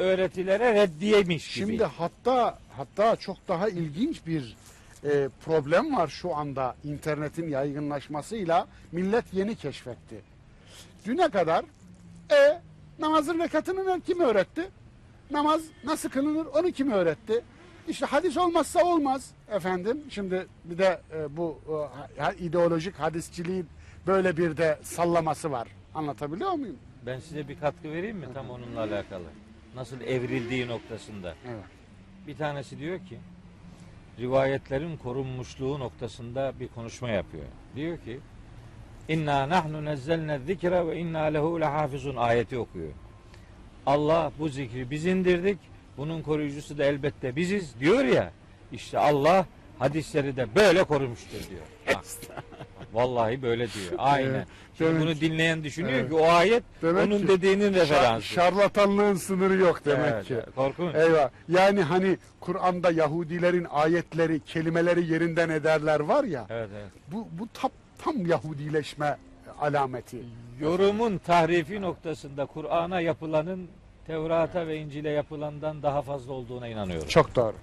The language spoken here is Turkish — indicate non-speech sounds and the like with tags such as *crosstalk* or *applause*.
öğretilere reddiyemiş gibi. Şimdi hatta hatta çok daha ilginç bir e, problem var şu anda internetin yaygınlaşmasıyla millet yeni keşfetti. Düne kadar e namazın rekatını kim öğretti? Namaz nasıl kılınır onu kim öğretti? İşte hadis olmazsa olmaz efendim. Şimdi bir de e, bu e, ideolojik hadisçiliğin böyle bir de sallaması var. Anlatabiliyor muyum? Ben size bir katkı vereyim mi tam onunla alakalı? Nasıl evrildiği noktasında. Evet. Bir tanesi diyor ki rivayetlerin korunmuşluğu noktasında bir konuşma yapıyor. Diyor ki İnna nahnu nezzelne zikra ve inna lehu lehafizun ayeti okuyor. Allah bu zikri biz indirdik. Bunun koruyucusu da elbette biziz diyor ya. İşte Allah hadisleri de böyle korumuştur diyor. Bak, vallahi böyle diyor. *laughs* Aynen. Evet, Şimdi demek bunu ki- dinleyen düşünüyor Evet. ki o ayet Demek onun ki dediğinin referansı. şarlatanlığın sınırı yok demek Evet, ki. Korkunç. Eyvah. Yani hani Kur'an'da Yahudilerin ayetleri, kelimeleri yerinden ederler var ya. Evet, evet. Bu bu tam tam Yahudileşme alameti. Yorumun tahrifi noktasında Kur'an'a yapılanın Tevrat'a ve İncil'e yapılandan daha fazla olduğuna inanıyorum. Çok doğru.